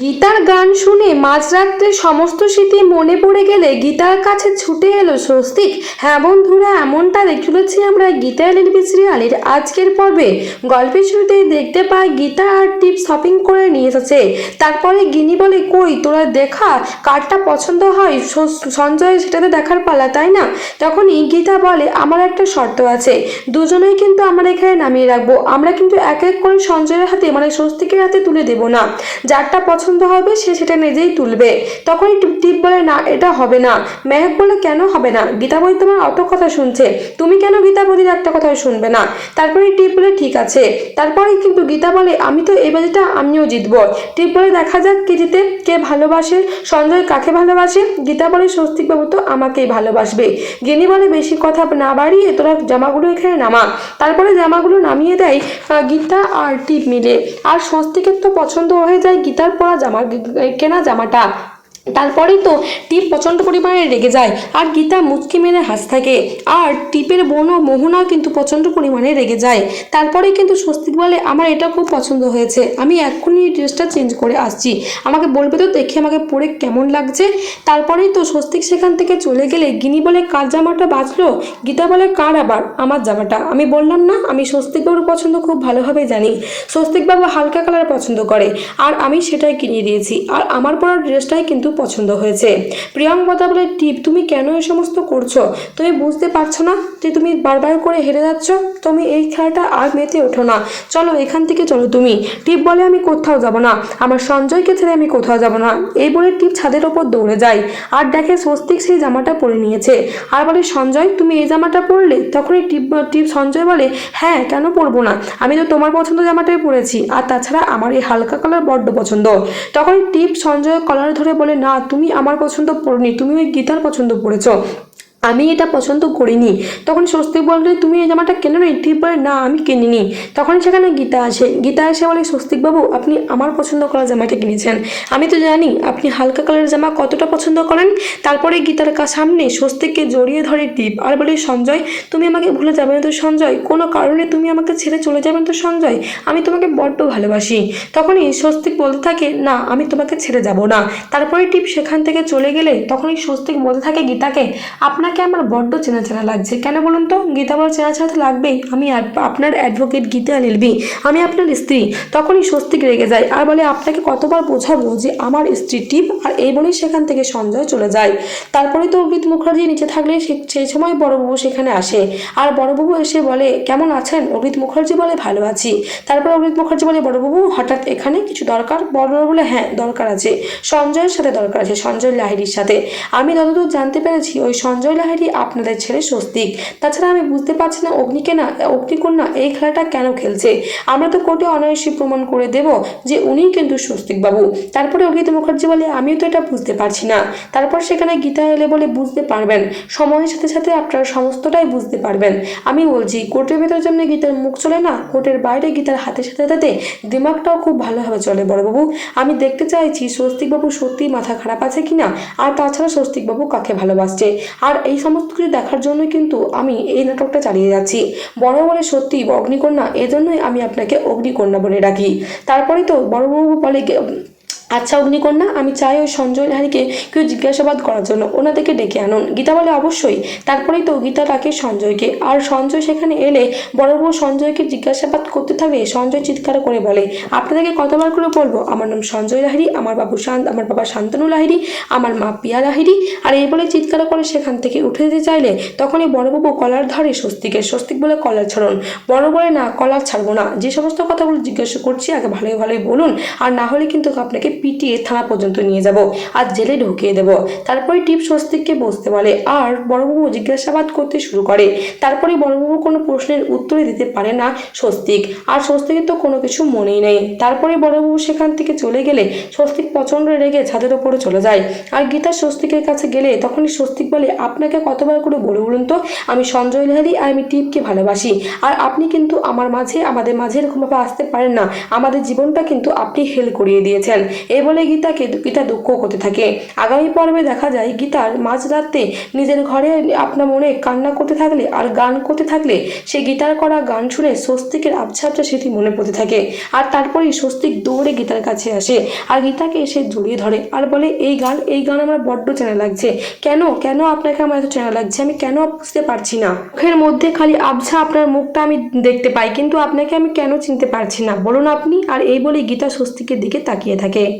গীতার গান শুনে মাঝরাত্রে সমস্ত স্মৃতি মনে পড়ে গেলে গীতার কাছে ছুটে এলো স্বস্তিক। হ্যাঁ বন্ধুরা, এমনটা দেখতে চলেছি আমরা গীতা এলএলবি সিরিয়ালের আজকের পর্বে। গল্পের শুরুতেই দেখতে পাই গীতা আর টিপ শপিং করে নিয়ে এসেছে। তারপরে গিনি বলে, কই, তোরা দেখা, কারটা পছন্দ হয়? সঞ্জয় সেটাতে দেখার পালা, তাই না? তখনই গীতা বলে, আমার একটা শর্ত আছে। দুজনেই কিন্তু আমরা এখানে নামিয়ে রাখব। আমরা কিন্তু এক এক করে সঞ্জয়ের হাতে মানে স্বস্তিকের হাতে তুলে দেবো না। যারটা পছন্দ হবে, সে সেটা নিজেই তুলবে। তখনই টিপ বলে, না, এটা হবে না। মেহক বলে, কেন হবে না? গীতা বই তোমার অত কথা শুনছে। তুমি কেন গীতা বদির একটা কথা শুনবে না? তারপরে টিপ বলে, ঠিক আছে। তারপরে কিন্তু গীতা বলে, আমি তো এই বাজিটা, আমিও জিতবো। টিপ বলে, দেখা যাক কে জিতে, কে ভালোবাসে, সঞ্জয় কাকে ভালোবাসে? গীতা বলে স্বস্তিক বাবু তো আমাকেই ভালোবাসবে। গিনি বলে, বেশি কথা না বাড়িয়ে তোরা জামাগুলো এখানে নামা। তারপরে জামাগুলো নামিয়ে দেয় গীতা আর টিপ মিলে। আর স্বস্তিকের তো পছন্দ হয়ে যায় গীতার পরা জামা কেনা জামাটা তারপরেই তো টিপ প্রচণ্ড পরিমাণে রেগে যায় আর গীতা মুচকি মেরে হাস থাকে। আর টিপের বোনও মোহনাও কিন্তু প্রচণ্ড পরিমাণে রেগে যায়। তারপরেই কিন্তু স্বস্তিক বলে, আমার এটা খুব পছন্দ হয়েছে। আমি এক্ষুনি ড্রেসটা চেঞ্জ করে আসছি। আমাকে বলবে তো দেখে আমাকে পরে কেমন লাগছে? তারপরেই তো স্বস্তিক সেখান থেকে চলে গেলে, গিনি বলে, কার জামাটা বাঁচলো গীতা বলে, কার আবার? আমার জামাটা। আমি বললাম, না, আমি স্বস্তিকবাবুর পছন্দ খুব ভালোভাবে জানি। স্বস্তিকবাবু হালকা কালার পছন্দ করে। আর আমি সেটাই কিনে দিয়েছি। আর আমার পরা ড্রেসটাই কিন্তু পছন্দ হয়েছে। প্রিয়ঙ্কতা বলে টিপ তুমি কেন এই সমস্ত করছ? তুমি বুঝতে পারছ না যে তুমি বারবার করে হেরে যাচ্ছ? তুমি এই খেলাটা আর মেতে ওঠো না। চলো এখান থেকে চলো তুমি। টিপ বলে, আমি কোথাও যাব না। আমার সঞ্জয়কে ছেড়ে আমি কোথাও যাব না। এই বলে টিপ ছাদের ওপর দৌড়ে যায়। আর দেখে স্বস্তিক সেই জামাটা পরে নিয়েছে। আর বলে, সঞ্জয়, তুমি এই জামাটা পরলে? তখনই টিপ টিপ সঞ্জয় বলে হ্যাঁ কেন পরবো না? আমি তো তোমার পছন্দ জামাটাই পরেছি। আর তাছাড়া আমার এই হালকা কালার বড্ড পছন্দ। তখন টিপ সঞ্জয় কলার ধরে বলে না তুমি আমার পছন্দ পড়নি তুমি ওই গীতার পছন্দ পড়েছো। আমি এটা পছন্দ করিনি। তখন স্বস্তিক বললে, তুমি এই জামাটা কেন নি ঠিক বলে না, আমি কিনিনি। তখন সেখানে গীতা আসে। গীতা এসে বলে স্বস্তিকবাবু আপনি আমার পছন্দ করা জামাটা কিনেছেন। আমি তো জানি আপনি হালকা কালারের জামা কতটা পছন্দ করেন। তারপরে গীতার কা সামনে স্বস্তিককে জড়িয়ে ধরে টিপ আর বলে, সঞ্জয়, তুমি আমাকে ভুলে যাবে না তো সঞ্জয়। কোনো কারণে তুমি আমাকে ছেড়ে চলে যাবে না তো সঞ্জয়। আমি তোমাকে বড্ড ভালোবাসি। তখনই স্বস্তিক বলতে থাকে, না, আমি তোমাকে ছেড়ে যাব না। তারপরে টিপ সেখান থেকে চলে গেলে তখনই স্বস্তিক বলতে থাকে গীতাকে আপনাকে আমার বড্ড চেনা চেনা লাগছে। কেন বলুন তো? গীতা বল চেনা চেনা তো লাগবেই। আমি আপনার অ্যাডভোকেট গীতা লিলবি আমি আপনার স্ত্রী। তখনই স্বস্তিক রেগে যায় আর বলে, আপনাকে কতবার বোঝাবো যে আমার স্ত্রী টিপ আর এই বলেই সেখান থেকে সঞ্জয় চলে যায়। তারপরে তো অভিত মুখার্জি নিচে থাকলে সেই সময় বড়বাবু সেখানে আসে। আর বড়বাবু এসে বলে, কেমন আছেন? অভিত মুখার্জি বলে, ভালো আছি। তারপর অভিত মুখার্জি বলে, বড়বাবু, হঠাৎ এখানে কিছু দরকার? বড়বাবু বলে হ্যাঁ দরকার আছে। সঞ্জয়ের সাথে দরকার আছে, সঞ্জয় লাহিড়ির সাথে। আমি যতদূর জানতে পেরেছি, ওই সঞ্জয় লাহিড়ি আপনাদের ছেলে স্বস্তিক। তাছাড়া আমি বুঝতে পারছি না অগ্নিকে না, অগ্নিকন্যা এই খেলাটা কেন খেলছে? আমরা তো কোর্টে অনায়াসী প্রমাণ করে দেব যে উনিই কিন্তু স্বস্তিক বাবু তারপরে অভিত মুখার্জি বলে, আমিও তো এটা বুঝতে পারছি না। তারপর সেখানে গীতা এলে বলে, বুঝতে পারবেন। সময়ের সাথে সাথে আপনারা সমস্তটাই বুঝতে পারবেন। আমি বলছি, কোর্টের ভেতরে যেমনি গীতার মুখ চলে না, কোর্টের বাইরে গীতার হাতে সাথে সাথে দিমাগটাও খুব ভালোভাবে চলে বড়বাবু। আমি দেখতে চাইছি, স্বস্তিকবাবু সত্যি মাথা খারাপ আছে কিনা? আর তাছাড়া স্বস্তিকবাবু কাকে ভালোবাসছে? আর এই সমস্ত কিছু দেখার জন্যই কিন্তু আমি এই নাটকটা চালিয়ে যাচ্ছি। বড় বলে সত্যি অগ্নিকন্যা এজন্যই আমি আপনাকে অগ্নিকন্যা বলে ডাকি। তারপরে তো বড়বাবু বলে আচ্ছা অগ্নিকন্যা, আমি চাই ওই সঞ্জয় লাহারিকে কেউ জিজ্ঞাসাবাদ করার জন্য। ওনাদেরকে ডেকে আনুন। গীতা বলে, অবশ্যই। তারপরেই তো গীতা ডাকে সঞ্জয়কে। আর সঞ্জয় সেখানে এলে বড় বউ সঞ্জয়কে জিজ্ঞাসাবাদ করতে থাকে সঞ্জয় চিৎকার করে বলে, আপনাদেরকে কতবার করে বলব? আমার নাম সঞ্জয় লাহিড়ি আমার বাবু শান্ত, আমার বাবা শান্তনু লাহিড়ি আমার মা পিয়া লাহিড়ি আর এই বলে চিৎকার করে সেখান থেকে উঠে যেতে চাইলে তখনই বড় বড়বাবু কলার ধরে স্বস্তিকের স্বস্তিক বলে কলার ছাড়ুন। বড় বলে, না, কলার ছাড়বো না। যে সমস্ত কথাগুলো জিজ্ঞাসা করছি, আগে ভালোই ভালোই বলুন। আর না হলে কিন্তু আপনাকে পিটিয়ে থানা পর্যন্ত নিয়ে যাব। আর জেলে ঢুকিয়ে দেব। তারপরে টিপ স্বস্তিককে বসতে বলে, আর বড়বাবু জিজ্ঞাসাবাদ করতে শুরু করে। তারপরে বড়বাবু কোনো প্রশ্নের উত্তরে দিতে পারে না স্বস্তিক। আর স্বস্তিকের তো কোনো কিছু মনেই নেই। তারপরে বড়বাবু সেখান থেকে চলে গেলে স্বস্তিক প্রচণ্ড রেগে ছাদের ওপরে চলে যায়। আর গীতা স্বস্তিকের কাছে গেলে তখনই স্বস্তিক বলে, আপনাকে কতবার করে বলে বলুন তো? আমি সঞ্জয় লাহারি আর আমি টিপকে ভালোবাসি। আর আপনি কিন্তু আমার মাঝে, আমাদের মাঝে এরকমভাবে আসতে পারেন না। আমাদের জীবনটা কিন্তু আপনি হেল করিয়ে দিয়েছেন। এই বলে গীতাকে গীতা দুঃখ করতে থাকে। আগামী পর্বে দেখা যায় গীতার মাঝরাতে নিজের ঘরে আপনার মনে কান্না করতে থাকলে আর গান করতে থাকলে সে গীতার করা গান শুনে স্বস্তিকের আবছা স্মৃতি মনে পড়তে থাকে। আর তারপরেই স্বস্তিক দৌড়ে গীতার কাছে আসে। আর গীতাকে এসে জড়িয়ে ধরে আর বলে, এই গান এই গান আমার বড্ড চেনা লাগছে। কেন কেন আপনাকে আমার এত চেনা লাগছে? আমি কেন বুঝতে পারছি না? মুখের মধ্যে খালি আবছা আপনার মুখটা আমি দেখতে পাই, কিন্তু আপনাকে আমি কেন চিনতে পারছি না? বলুন আপনি। আর এই বলে গীতা স্বস্তিকের দিকে তাকিয়ে থাকে।